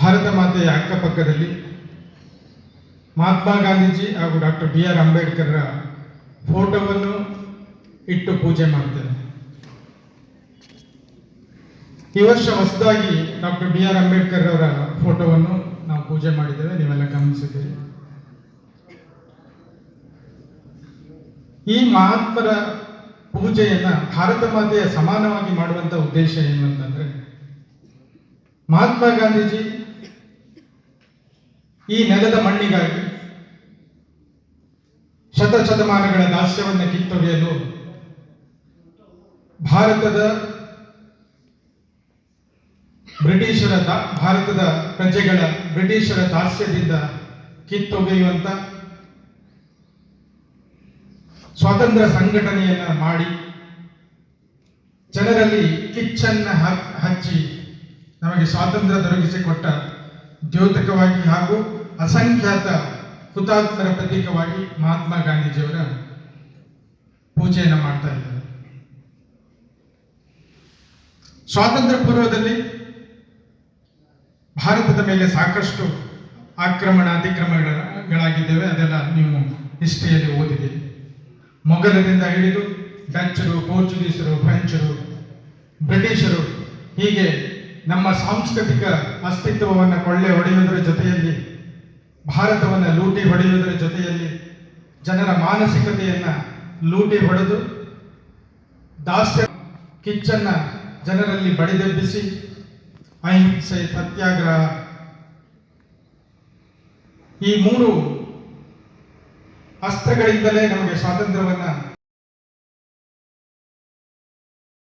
ಭಾರತ ಮಾತೆಯ ಅಕ್ಕಪಕ್ಕದಲ್ಲಿ ಮಹಾತ್ಮ ಗಾಂಧೀಜಿ ಹಾಗೂ ಡಾಕ್ಟರ್ ಬಿ ಆರ್ ಅಂಬೇಡ್ಕರ್ರ ಫೋಟೋವನ್ನು ಇಟ್ಟು ಪೂಜೆ ಮಾಡ್ತೇನೆ ಈ ವರ್ಷ ಹೊಸದಾಗಿ ಡಾಕ್ಟರ್ ಬಿ ಆರ್ ಅಂಬೇಡ್ಕರ್ ಅವರ ಫೋಟೋವನ್ನು ನಾವು ಪೂಜೆ ಮಾಡಿದ್ದೇವೆ, ನೀವೆಲ್ಲ ಗಮನಿಸಿದ್ದೀರಿ. ಈ ಮಹಾತ್ಮರ ಪೂಜೆಯನ್ನ ಭಾರತ ಮಾತೆಯ ಸಮಾನವಾಗಿ ಮಾಡುವಂತ ಉದ್ದೇಶ ಏನು ಅಂತಂದ್ರೆ ಮಹಾತ್ಮ ಗಾಂಧೀಜಿ ಈ ನೆಲದ ಮಣ್ಣಿಗಾಗಿ ಶತಶತಮಾನಗಳ ದಾಸ್ಯವನ್ನು ಕಿತ್ತೊಗೆಯಲು ಭಾರತದ ಬ್ರಿಟಿಷರ ಭಾರತದ ಪ್ರಜೆಗಳ ಬ್ರಿಟಿಷರ ದಾಸ್ಯದಿಂದ ಕಿತ್ತೊಗೆಯುವಂತ ಸ್ವಾತಂತ್ರ್ಯ ಸಂಘಟನೆಯನ್ನ ಮಾಡಿ ಜನರಲ್ಲಿ ಕಿಚ್ಚನ್ನ ಹಚ್ಚಿ ನಮಗೆ ಸ್ವಾತಂತ್ರ್ಯ ದೊರಕಿಸಿಕೊಟ್ಟ ದ್ಯೋತಕವಾಗಿ ಹಾಗೂ ಅಸಂಖ್ಯಾತ ಹುತಾತ್ಮರ ಪ್ರತೀಕವಾಗಿ ಮಹಾತ್ಮ ಗಾಂಧೀಜಿಯವರ ಪೂಜೆಯನ್ನು ಮಾಡ್ತಾ ಇದ್ದಾರೆ. ಸ್ವಾತಂತ್ರ್ಯ ಪೂರ್ವದಲ್ಲಿ ಭಾರತದ ಮೇಲೆ ಸಾಕಷ್ಟು ಆಕ್ರಮಣ ಅತಿಕ್ರಮಣಗಳಾಗಿದ್ದೇವೆ ಅದೆಲ್ಲ ನೀವು ಹಿಸ್ಟ್ರಿಯಲ್ಲಿ ಓದಿದ್ದೀರಿ. ಮೊಘಲರಿಂದ ಹಿಡಿದು ಡಚ್ಚರು, ಪೋರ್ಚುಗೀಸರು, ಫ್ರೆಂಚರು, ಬ್ರಿಟಿಷರು ಹೀಗೆ ನಮ್ಮ ಸಾಂಸ್ಕೃತಿಕ ಅಸ್ತಿತ್ವವನ್ನು ಕೊಳ್ಳೆ ಹೊಡೆಯುವುದರ ಜೊತೆಯಲ್ಲಿ, ಭಾರತವನ್ನು ಲೂಟಿ ಹೊಡೆಯುವುದರ ಜೊತೆಯಲ್ಲಿ ಜನರ ಮಾನಸಿಕತೆಯನ್ನು ಲೂಟಿ ಹೊಡೆದು, ದಾಸ್ಯ ಕಿಚ್ಚನ್ನ ಜನರಲ್ಲಿ ಬಡಿದೆಬ್ಬಿಸಿ ಅಹಿಂಸೆ ಸತ್ಯಾಗ್ರಹ ಈ ಮೂರು ಅಸ್ತ್ರಗಳಿಂದಲೇ ನಮಗೆ ಸ್ವಾತಂತ್ರ್ಯವನ್ನ